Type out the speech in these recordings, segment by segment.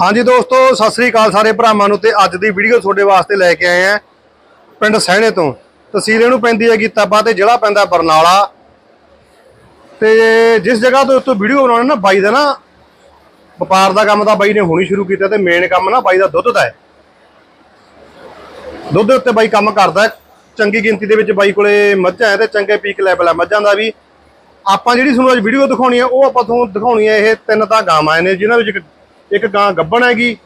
ਹਾਂਜੀ ਦੋਸਤੋ, ਸਤਿ ਸ੍ਰੀ ਅਕਾਲ ਸਾਰੇ ਭਰਾਵਾਂ ਨੂੰ ਤੇ ਅੱਜ ਦੀ ਵੀਡੀਓ ਤੁਹਾਡੇ ਵਾਸਤੇ ਲੈ ਕੇ ਆਏ ਆ ਪਿੰਡ ਸਹਿਣੇ ਤੋਂ। ਤਹਿਸੀਲ ਇਹਨੂੰ ਪੈਂਦੀ ਹੈਗੀ ਤਾਬਾ ਤੇ ਜ਼ਿਲ੍ਹਾ ਪੈਂਦਾ ਬਰਨਾਲਾ। ਤੇ ਜਿਸ ਜਗ੍ਹਾ ਤੋਂ ਉੱਤੋਂ ਵੀਡੀਓ ਬਣਾਉਣਾ ਨਾ, ਬਾਈ ਦਾ ਨਾ, ਵਪਾਰ ਦਾ ਕੰਮ ਤਾਂ ਬਾਈ ਨੇ ਹੁਣੀ ਸ਼ੁਰੂ ਕੀਤਾ ਤੇ ਮੇਨ ਕੰਮ ਨਾ ਬਾਈ ਦਾ ਦੁੱਧ ਦਾ ਹੈ। ਦੁੱਧ ਉੱਤੇ ਬਾਈ ਕੰਮ ਕਰਦਾ ਚੰਗੀ ਗਿਣਤੀ ਦੇ ਵਿੱਚ ਬਾਈ ਕੋਲੇ ਮੱਝਾਂ ਹੈ ਤੇ ਚੰਗੇ ਪੀਕ ਲੈਵਲ ਹੈ ਮੱਝਾਂ ਦਾ ਵੀ। ਆਪਾਂ ਜਿਹੜੀ ਤੁਹਾਨੂੰ ਅੱਜ ਵੀਡੀਓ ਦਿਖਾਉਣੀ ਹੈ, ਉਹ ਆਪਾਂ ਤੁਹਾਨੂੰ ਦਿਖਾਉਣੀ ਹੈ ਇਹ ਤਿੰਨ ਤਾਂ ਗਾਵਾਂ ਨੇ ਜਿਨ੍ਹਾਂ ਵਿੱਚ ਇੱਕ ਗਾਂ ਗੱਭਣ ਹੈਗੀ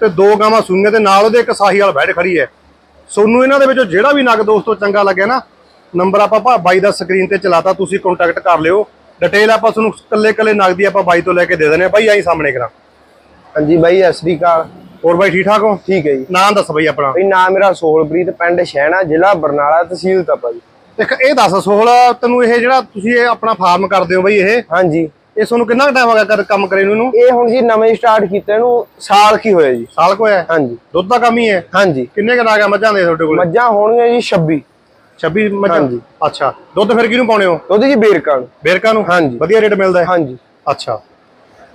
ਤੇ ਦੋ ਗਾਵਾਂ ਸੂਈਆਂ ਤੇ ਨਾਲ ਉਹਦੇ ਇੱਕ ਸਾਹੀ ਵਾਲ ਬੈਠ ਖੜੀ ਹੈ। ਸੋਨੂੰ ਇਹਨਾਂ ਦੇ ਵਿੱਚੋਂ ਜਿਹੜਾ ਵੀ ਨਗ ਦੋਸਤੋ ਚੰਗਾ ਲੱਗਿਆ ਨਾ ਨੰਬਰ ਆਪਾਂ ਭਾ ਬਾਈ ਦਾ ਸਕਰੀਨ ਤੇ ਚਲਾਤਾ ਤੁਸੀਂ ਕੰਟੈਕਟ ਕਰ ਲਿਓ। ਡਿਟੇਲ ਆਪਾਂ ਤੁਹਾਨੂੰ ਕੱਲੇ ਕੱਲੇ ਨਗ ਦੀ ਆਪਾਂ ਬਾਈ ਤੋਂ ਲੈ ਕੇ ਦੇ ਦਿੰਦੇ ਆ ਬਾਈ ਆਈ ਸਾਹਮਣੇ ਕਰਾਂ। ਹਾਂਜੀ ਬਾਈ ਸ੍ਰੀ ਅਕਾਲ ਹੋਰ ਬਾਈ ਠੀਕ ਠਾਕ ਹੋ? ਠੀਕ ਹੈ ਜੀ। ਨਾਮ ਦੱਸ ਬਾਈ ਆਪਣਾ। ਬਈ ਨਾਮ ਮੇਰਾ ਸੋਹਲਪ੍ਰੀਤ ਪਿੰਡ ਸ਼ਹਿਣਾ ਜ਼ਿਲ੍ਹਾ ਬਰਨਾਲਾ ਤਹਿਸੀਲ ਤਪਾ ਜੀ। ਇੱਕ ਇਹ ਦੱਸ ਸੋਹਲ ਤੈਨੂੰ ਇਹ ਜਿਹੜਾ ਤੁਸੀਂ ਇਹ ਆਪਣਾ ਫਾਰਮ ਕਰਦੇ ਹੋ ਬਾਈ ਇਹ? ਹਾਂਜੀ। ਇਹ ਤੁਹਾਨੂੰ ਕਿੰਨਾ ਟਾਈਮ ਹੋ ਗਿਆ ਕਰ ਕੰਮ ਕਰੇ ਨੂੰ ਇਹਨੂੰ? ਇਹ ਹੁਣ ਜੀ ਨਵੇਂ ਸਟਾਰਟ ਕੀਤੇ ਨੂੰ ਸਾਲ ਕੀ ਹੋਇਆ ਜੀ। ਸਾਲ ਕੋ ਹੈ ਹਾਂਜੀ। ਦੁੱਧ ਦਾ ਕੰਮ ਹੀ ਹੈ? ਹਾਂਜੀ। ਕਿੰਨੇ ਕੁ ਨਾਗ ਆ ਮੱਝਾਂ ਦੇ ਤੁਹਾਡੇ ਕੋਲ? ਮੱਝਾਂ ਹੋਣਗੀਆਂ ਜੀ 26 26 ਮੱਝਾਂ? ਹਾਂਜੀ। ਅੱਛਾ। ਦੁੱਧ ਫਿਰ ਕਿਹਨੂੰ ਪਾਉਣੇ ਹੋ? ਦੁੱਧ ਜੀ ਬੇਰਕਾਂ ਨੂੰ। ਬੇਰਕਾਂ ਨੂੰ? ਹਾਂਜੀ। ਵਧੀਆ ਰੇਟ ਮਿਲਦਾ ਹੈ? ਹਾਂਜੀ। ਅੱਛਾ।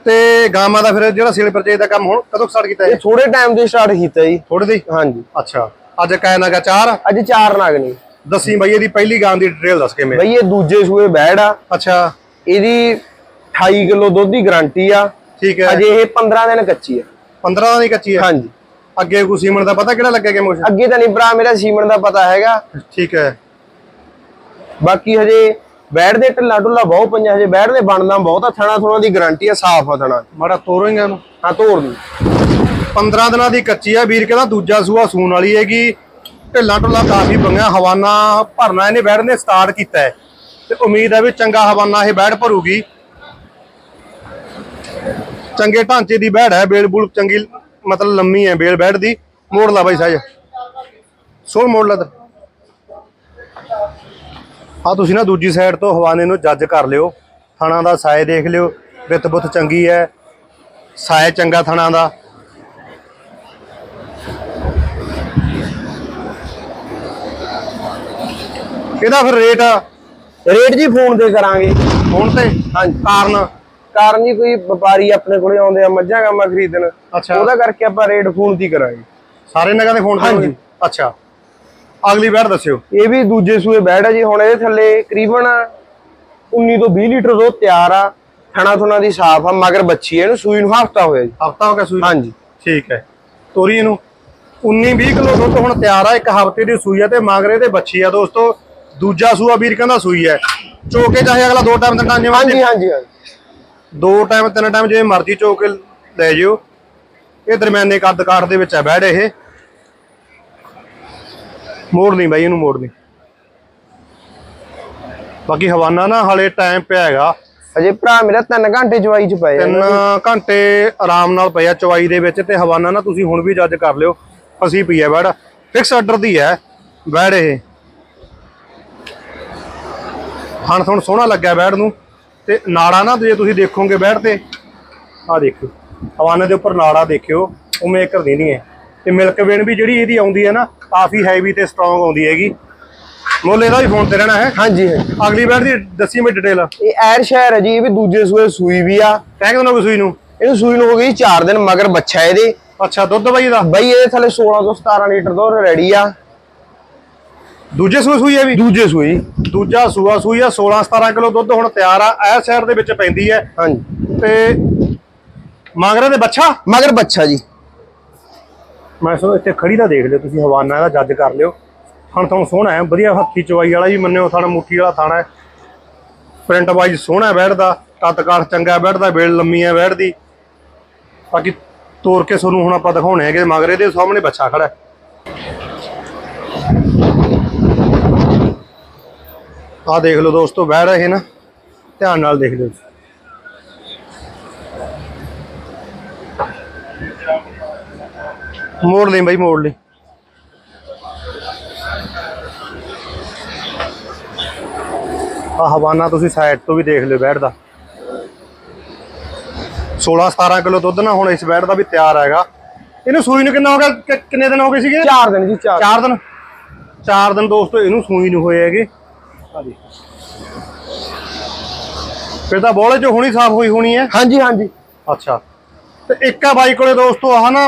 ਤੇ ਗਾਵਾਂ ਦਾ ਫਿਰ ਜਿਹੜਾ ਸੇਲ ਪਰਚੇਜ ਦਾ ਕੰਮ ਹੁਣ ਕਦੋਂ ਸਟਾਰਟ ਕੀਤਾ ਇਹ? ਥੋੜੇ ਟਾਈਮ ਤੇ ਸਟਾਰਟ ਕੀਤਾ ਜੀ। ਥੋੜੇ ਦੀ ਹਾਂਜੀ। ਅੱਛਾ। ਅੱਜ ਕਾਇ ਨਾਗਾ ਚਾਰ? ਅੱਜ ਚਾਰ ਨਾਗ ਨੇ। ਦੱਸੀ ਬਈ ਇਹਦੀ ਪਹਿਲੀ ਗਾਂ ਦੀ ਡਿਟੇਲ ਦੱਸ ਕਿਵੇਂ ਬਈ ਇਹ ਦੂਜੇ ਸੂਏ ਬੈੜ ਆ। ਅੱਛਾ। ਇਹਦੀ 28 ਕਿਲੋ ਦੁੱਧ ਦੀ ਗਾਰੰਟੀ ਆ। ਠੀਕ ਹੈ। ਅਜੇ ਇਹ 15 ਦਿਨ ਕੱਚੀ ਆ 15 ਦੀ ਕੱਚੀ ਹੈ? ਹਾਂਜੀ। ਅੱਗੇ ਕੋਈ ਸੀਮਨ ਦਾ ਪਤਾ ਕਿਹੜਾ ਲੱਗਿਆ ਕਿ ਮੋਸ਼ਨ? ਅੱਗੇ ਤਾਂ ਨਹੀਂ ਭਰਾ ਮੇਰਾ ਸੀਮਨ ਦਾ ਪਤਾ ਹੈਗਾ। ਠੀਕ ਹੈ। ਬਾਕੀ ਹਜੇ ਬੈੜ ਦੇ ਢਿੱਲਾ ਢੁੱਲਾ ਬਹੁਤ ਪੰਜਾ ਹਜੇ ਬੈੜ ਦੇ ਬਣਦਾ ਬਹੁਤ ਆ ਥਣਾ ਥੋਣਾ ਦੀ ਗਾਰੰਟੀ ਆ ਸਾਫ਼ ਆ ਥਣਾ। ਮਾੜਾ ਤੋਰੋਂਗੇ ਉਹਨੂੰ ਹਾਂ ਤੋੜ ਦੀ। 15 ਦਿਨਾਂ ਦੀ ਕੱਚੀ ਹੈ ਵੀਰ ਕਹਿੰਦਾ ਦੂਜਾ ਸੂਆ ਸੂਣ ਵਾਲੀ ਹੈਗੀ। ਢਿੱਲਾ ਢੁੱਲਾ ਕਾਫੀ ਬੰਗਿਆ ਹਵਾਨਾ ਭਰਨਾ ਇਹਨੇ ਬੈੜ ਨੇ ਸਟਾਰਟ ਕੀਤਾ ਹੈ। ਤੇ ਉਮੀਦ ਹੈ ਵੀ ਚੰਗਾ ਹਵਾਨਾ ਇਹ ਬੈੜ ਭਰੂਗੀ। ਚੰਗੇ ਢਾਂਚੇ ਦੀ ਬੈੜ ਹੈ ਬੇਲ ਬੁਲ ਚੰਗੀ ਮਤਲਬ ਲੰਮੀ ਹੈ ਬੇਲ ਬੈੜ ਦੀ। ਮੋੜ ਲਾ ਬਾਈ ਸਾਜ। ਸੋ ਮੋੜ ਲਾ ਆ ਤੁਸੀਂ ਨਾ ਦੂਜੀ ਸਾਈਡ ਤੋਂ ਹਵਾਨੇ ਨੂੰ ਜੱਜ ਕਰ ਲਿਓ। ਥਣਾ ਦਾ ਸਾਇ ਦੇਖ ਲਿਓ। ਵਿੱਤ ਬੁੱਤ ਚੰਗੀ ਹੈ। ਸਾਇ ਚੰਗਾ ਥਣਾ ਦਾ। ਇਹਦਾ ਫਿਰ ਰੇਟ ਰੇਟ ਜੀ ਫੋਨ ਤੇ ਕਰਾਂਗੇ। ਹੁਣ ਤੇ? ਹਾਂਜੀ। ਕਾਰਨ? ਕਾਰਨ ਜੀ ਕੋਈ ਵਪਾਰੀ ਆਪਣੇ ਕੋਲੇ ਆਉਂਦੇ ਆ ਮੱਝਾਂ ਗਾਵਾਂ ਖਰੀਦਣ। ਉਹਦਾ ਕਰਕੇ ਆਪਾਂ ਰੇਟ ਫੋਨ ਹੀ ਕਰਾਂਗੇ। ਸਾਰੇ ਨਗਾਂ ਦੇ ਫੋਨ ਹਾਂਜੀ। ਅੱਛਾ। ਅਗਲੀ ਵਾਰ ਦੱਸਿਓ। ਇਹ ਵੀ ਦੂਜੇ ਸੂਏ ਬੈੜ ਆ ਜੀ ਹੁਣ ਇਹਦੇ ਥੱਲੇ ਤਕਰੀਬਨ 19 ਤੋਂ 20 ਲੀਟਰ ਦੁੱਧ ਤਿਆਰ ਆ ਥਣਾ ਥੁਣਾ ਦੀ ਸਾਫ਼ ਆ ਮਗਰ ਬੱਚੀ ਹੈ ਇਹਨੂੰ ਸੂਈ ਨੂੰ ਹਫਤਾ ਹੋਇਆ ਜੀ। ਹਫਤਾ ਹੋ ਗਿਆ ਸੂਈ? ਹਾਂਜੀ। ਠੀਕ ਹੈ। ਤੋਰੀ ਇਹਨੂੰ। 19 20 ਕਿਲੋ ਦੁੱਧ ਹੁਣ ਤਿਆਰ ਆ ਇੱਕ ਹਫ਼ਤੇ ਦੀ ਸੂਈ ਆ ਤੇ ਮਾਗਰੇ ਤੇ ਬੱਚੀ ਆ ਦੋਸਤੋ। ਦੂਜਾ ਸੂਆ ਵੀਰ ਕਹਿੰਦਾ ਸੂਈ ਹੈ। ਚੋਕੇ ਚਾਹੇ ਅਗਲਾ ਦੋ ਟਾਈਮ ਜਿਵੇਂ ਹਾਂਜੀ ਹਾਂਜੀ ਹਾਂਜੀ। ਦੋ ਟਾਈਮ ਤਿੰਨ ਟਾਈਮ ਜਿਵੇਂ ਮਰਜ਼ੀ ਚੋ ਕੇ ਲੈ ਜਿਓ। ਇਹ ਦਰਮਿਆਨੇ ਕੱਦ ਕਾਠ ਦੇ ਵਿੱਚ ਹੈ ਬੈੜ ਇਹ। ਮੋੜ ਨਹੀਂ ਬਾਈ ਇਹਨੂੰ ਮੋੜ ਨਹੀਂ। ਬਾਕੀ ਹਵਾਨਾ ਨਾ ਹਲੇ ਟਾਈਮ ਪਿਆ ਹੈਗਾ। ਅਜੇ ਭਰਾ ਮੇਰਾ 3 ਘੰਟੇ ਚਵਾਈ ਚ ਪਏ ਤਿੰਨ ਘੰਟੇ ਆਰਾਮ ਨਾਲ ਪਿਆ ਚਵਾਈ ਦੇ ਵਿੱਚ ਤੇ ਹਵਾਨਾ ਨਾ ਤੁਸੀਂ ਹੁਣ ਵੀ ਜੱਜ ਕਰ ਲਿਓ ਅਸੀਂ ਪਈ ਹੈ ਬੈੜ ਫਿਕਸ ਆਰਡਰ ਦੀ ਹੈ ਬੈੜ ਇਹ। ਹਣ ਥਣ ਸੋਹਣਾ ਲੱਗਿਆ ਬੈੜ ਨੂੰ। ਤੇ ਨਾੜਾ ਨਾ ਜੇ ਤੁਸੀਂ ਦੇਖੋਗੇ ਬੈੜ ਤੇ। ਆ ਦੇਖਿਓ ਹਵਾਨੇ ਦੇ ਉੱਪਰ ਨਾੜਾ ਦੇਖਿਓ। ਉਵੇਂ ਇੱਕ ਨਹੀਂ ਹੈ ਤੇ ਮਿਲਕ ਵੇਨ ਵੀ ਜਿਹੜੀ ਇਹਦੀ ਆਉਂਦੀ ਹੈ ਨਾ ਕਾਫੀ ਹੈਵੀ ਤੇ ਸਟਰੋਂਗ ਆਉਂਦੀ ਹੈਗੀ। ਮੁੱਲ ਇਹਦਾ ਵੀ ਫੋਨ ਤੇ ਰਹਿਣਾ ਹੈ। ਹਾਂਜੀ ਹਾਂਜੀ। ਅਗਲੀ ਬੈੜ ਦੀ ਦੱਸੀ ਮੈਂ ਡਿਟੇਲ ਇਹ ਐਰ ਸ਼ਹਿਰ ਹੈ ਜੀ ਇਹ ਵੀ ਦੂਜੇ ਸੂਏ ਸੂਈ ਵੀ ਆ। ਕਹਿ ਕੇ ਕੋਈ ਸੂਈ ਨੂੰ? ਇਹਨੂੰ ਸੂਈ ਨੂੰ ਹੋ ਗਈ 4 ਦਿਨ ਮਗਰ ਬੱਚਾ ਇਹਦੇ। ਅੱਛਾ ਦੁੱਧ ਬਾਈ ਦਾ ਬਈ ਇਹ ਥੱਲੇ 16 ਤੋਂ 17 ਲੀਟਰ ਦੁੱਧ ਰੈਡੀ ਆ। ਦੂਜੇ ਸੂਏ ਸੂਈ ਹੈ ਵੀ? ਦੂਜੇ ਸੂਈ। ਦੂਜਾ ਸੂਆ ਸੂਈ ਆ 16 17 ਕਿਲੋ ਦੁੱਧ ਹੁਣ ਤਿਆਰ ਆ ਇਹ ਸ਼ਹਿਰ ਦੇ ਵਿੱਚ ਪੈਂਦੀ ਹੈ। ਹਾਂਜੀ। ਤੇ ਮਾਗਰੇ ਦੇ ਬੱਚਾ ਮਗਰ ਬੱਚਾ ਜੀ। ਮੈਂ ਸੋ ਇੱਥੇ ਖੜੀ ਦਾ ਦੇਖ ਲਿਓ ਤੁਸੀਂ ਹਵਾਨਾ ਇਹਦਾ ਜੱਜ ਕਰ ਲਿਓ। ਥਣ ਥਣ ਸੋਹਣਾ ਹੈ ਵਧੀਆ ਹੱਥੀ ਚਵਾਈ ਵਾਲਾ ਵੀ ਮੰਨਿਓ ਥਣ ਮੁੱਠੀ ਵਾਲਾ ਥਾਣਾ ਹੈ। ਪ੍ਰਿੰਟ ਵਾਈਜ਼ ਸੋਹਣਾ ਹੈ ਬੈਠ ਦਾ ਕੱਤ ਕਾਠ ਚੰਗਾ ਬੈਠ ਦਾ ਬੇਲ ਲੰਮੀ ਹੈ ਬੈਠ ਦੀ ਬਾਕੀ ਤੋਰ ਕੇ ਤੁਹਾਨੂੰ ਹੁਣ ਆਪਾਂ ਦਿਖਾਉਣੇ ਹੈਗੇ ਮਗਰੇ ਦੇ ਸਾਹਮਣੇ ਬੱਚਾ ਖੜਾ ਹੈ। ਆਹ ਦੇਖ ਲਓ ਦੋਸਤੋ ਬਹਿ ਰਹੇ ਨਾ ਧਿਆਨ ਨਾਲ ਦੇਖ ਲਿਓ। ਮੋੜ ਲਈ ਬਾਈ ਮੋੜ ਲਈ। ਆ ਹਵਾਨਾ ਤੁਸੀਂ ਸਾਈਡ ਤੋਂ ਵੀ ਦੇਖ ਲਿਓ ਬੈਠ ਦਾ 16 17 ਕਿਲੋ ਦੁੱਧ ਨਾ ਹੁਣ ਇਸ ਬੈਠ ਦਾ ਵੀ ਤਿਆਰ ਹੈਗਾ। ਇਹਨੂੰ ਸੂਈ ਨੂੰ ਕਿੰਨਾ ਹੋ ਗਿਆ? ਕਿੰਨੇ ਦਿਨ ਹੋ ਗਏ ਸੀਗੇ? 4 ਦਿਨ ਜੀ 4 ਚਾਰ ਦਿਨ। ਚਾਰ ਦਿਨ ਦੋਸਤੋ ਇਹਨੂੰ ਸੂਈ ਨੂੰ ਹੋਏ ਹੈਗੇ। ਦੇਖ ਫਿਰ ਤਾਂ ਬੋਲੇ ਚ ਹੁਣੀ ਸਾਫ਼ ਹੋਈ ਹੋਣੀ ਹੈ? ਹਾਂਜੀ ਹਾਂਜੀ। ਅੱਛਾ। ਤੇ ਇੱਕ ਆ ਬਾਈ ਕੋਲੇ ਦੋਸਤੋ ਆਹ ਨਾ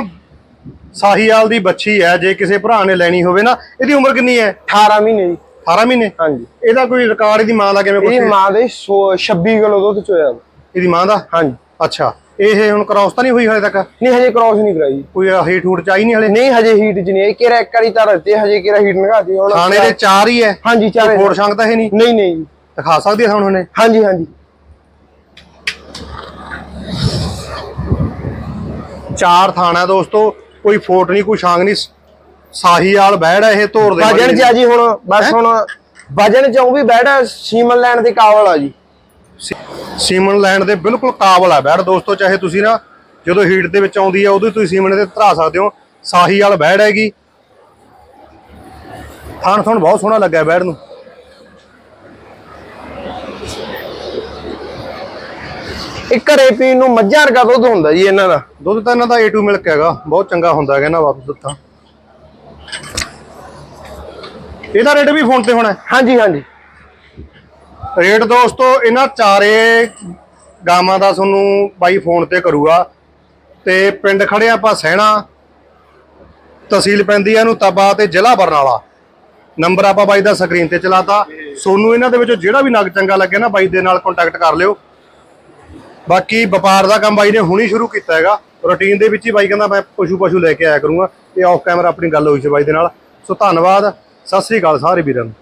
ਸਾਹੀਵਾਲ ਦੀ ਬੱਚੀ ਹੈ ਜੇ ਕਿਸੇ ਭਰਾ ਨੇ ਲੈਣੀ ਹੋਵੇ ਨਾ ਇਹਦੀ ਉਮਰ ਕਿੰਨੀ ਹੈ? 18 ਮਹੀਨੇ ਜੀ 18 ਮਹੀਨੇ? ਹਾਂਜੀ। ਇਹਦਾ ਕੋਈ ਰਿਕਾਰਡ ਇਹਦੀ ਮਾਂ ਦਾ ਕਿਵੇਂ ਇਹਦੀ ਕੁਛ ਮਾਂ ਦੇ ਸੌ- 26 ਕਿਲੋ ਦੁੱਧ ਚੋਇਆ ਇਹਦੀ ਮਾਂ ਦਾ? ਹਾਂਜੀ। ਅੱਛਾ। ਇਹ ਹੁਣ ਕ੍ਰਾਸ ਤਾਂ ਨਹੀਂ ਹੋਈ ਹਲੇ ਤੱਕ? ਨਹੀਂ ਹਜੇ ਕ੍ਰਾਸ ਨਹੀਂ ਕਰਾਈ। ਕੋਈ ਹੀਟ ਹੂਟ ਚਾਹੀ ਨਹੀਂ ਹਲੇ? ਨਹੀਂ ਹਜੇ ਹੀਟ ਚ ਨਹੀਂ। ਆਈ ਕਿਹੜਾ ਇੱਕ ਵਾਰੀ ਤਾਂ ਰੱਤੇ ਹਜੇ ਕਿਹੜਾ ਹੀਟ ਨਗਾਤੀ ਹੁਣ ਖਾਣੇ ਦੇ ਚਾਰ ਹੀ ਹੈ। ਹਾਂਜੀ ਚਾਰੇ ਹੋਰ ਸ਼ੰਕ ਤਾਂ ਇਹ ਨਹੀਂ? ਨਹੀਂ ਨਹੀਂ। ਦਿਖਾ ਸਕਦੀ ਹੈ ਹੁਣ ਹਾਂਜੀ ਹਾਂਜੀ। ਚਾਰ ਥਾਣਾ ਦੋਸਤੋ ਕੋਈ ਫੋਟ ਨਹੀਂ ਕੋਈ ਸ਼ਾਂਗ ਨਹੀਂ। ਸਾਹੀਵਾਲ ਬਹਿੜ ਇਹ ਧੋਰ ਦੇ ਚ ਆ ਜੀ ਹੁਣ ਬਸ ਹੁਣ ਵਜਨ ਚ ਵੀ ਬੈਠਾ ਸੀਮਨ ਲੈਣ ਦੇ ਕਾਬਲ ਆ ਜੀ। ਸੀਮਨ ਲੈਣ ਦੇ ਬਿਲਕੁਲ ਕਾਬਲ ਹੈ ਬੈੜ ਦੋਸਤੋ ਚਾਹੇ ਤੁਸੀਂ ਨਾ ਜਦੋਂ ਹੀਟ ਦੇ ਵਿੱਚ ਆਉਂਦੀ ਹੈ ਉਦੋਂ ਤੁਸੀਂ ਸੀਮਨ ਤੇ ਧਰਾ ਸਕਦੇ ਹੋ। ਸਾਹੀਵਾਲ ਬੈੜ ਹੈਗੀ। ਥਾਣ ਥਣ ਬਹੁਤ ਸੋਹਣਾ ਲੱਗਾ ਬੈੜ ਨੂੰ। ਇਹ ਘਰੇ ਪੀਣ ਨੂੰ ਮੱਝਾਂ ਵਰਗਾ ਦੁੱਧ ਹੁੰਦਾ ਜੀ ਇਹਨਾਂ ਦਾ। ਦੁੱਧ ਤਾਂ ਇਹਨਾਂ ਦਾ A2 ਮਿਲਕ ਹੈਗਾ ਬਹੁਤ ਚੰਗਾ ਹੁੰਦਾ ਹੈਗਾ ਇਹਨਾਂ ਦਾ ਦੁੱਧ ਤਾਂ ਇਹਦਾ ਰੇਟ ਵੀ ਫੋਨ ਤੇ ਹੋਣਾ ਹੈ। ਹਾਂਜੀ ਹਾਂਜੀ। ਰੇਟ ਦੋਸਤੋ, ਇਹਨਾਂ ਚਾਰੇ ਗਾਵਾਂ ਦਾ ਤੁਹਾਨੂੰ ਬਾਈ ਫੋਨ ਤੇ ਕਰੂਗਾ। ਤੇ ਪਿੰਡ ਖੜੇ ਆਪਾਂ ਸਹਿਣਾ, ਤਹਿਸੀਲ ਪੈਂਦੀ ਹੈ ਇਹਨੂੰ ਤਬਾ ਤੇ ਜ਼ਿਲ੍ਹਾ ਬਰਨਾਲਾ। ਨੰਬਰ ਆਪਾਂ ਬਾਈ ਦਾ ਸਕਰੀਨ ਤੇ ਚਲਾਤਾ। ਸੋਨੂੰ ਇਹਨਾਂ ਦੇ ਵਿੱਚੋਂ ਜਿਹੜਾ ਵੀ ਨਗ ਚੰਗਾ ਲੱਗੇ ਨਾ ਬਾਈ ਦੇ ਨਾਲ ਕੰਟੈਕਟ ਕਰ ਲਿਓ। ਬਾਕੀ ਵਪਾਰ ਦਾ ਕੰਮ ਬਾਈ ਨੇ ਹੁਣੀ ਸ਼ੁਰੂ ਕੀਤਾ ਹੈਗਾ। ਰੂਟੀਨ ਦੇ ਵਿੱਚ ਹੀ ਬਾਈ ਕਹਿੰਦਾ ਮੈਂ ਪਸ਼ੂ ਪਸ਼ੂ ਲੈ ਕੇ ਆਇਆ ਕਰੂੰਗਾ। ਇਹ ਆਫ ਕੈਮਰਾ ਆਪਣੀ ਗੱਲ ਹੋਈ ਸੀ ਬਾਈ ਦੇ ਨਾਲ। ਸੋ ਧੰਨਵਾਦ। ਸਤਿ ਸ੍ਰੀ ਅਕਾਲ ਸਾਰੇ ਵੀਰਾਂ ਨੂੰ।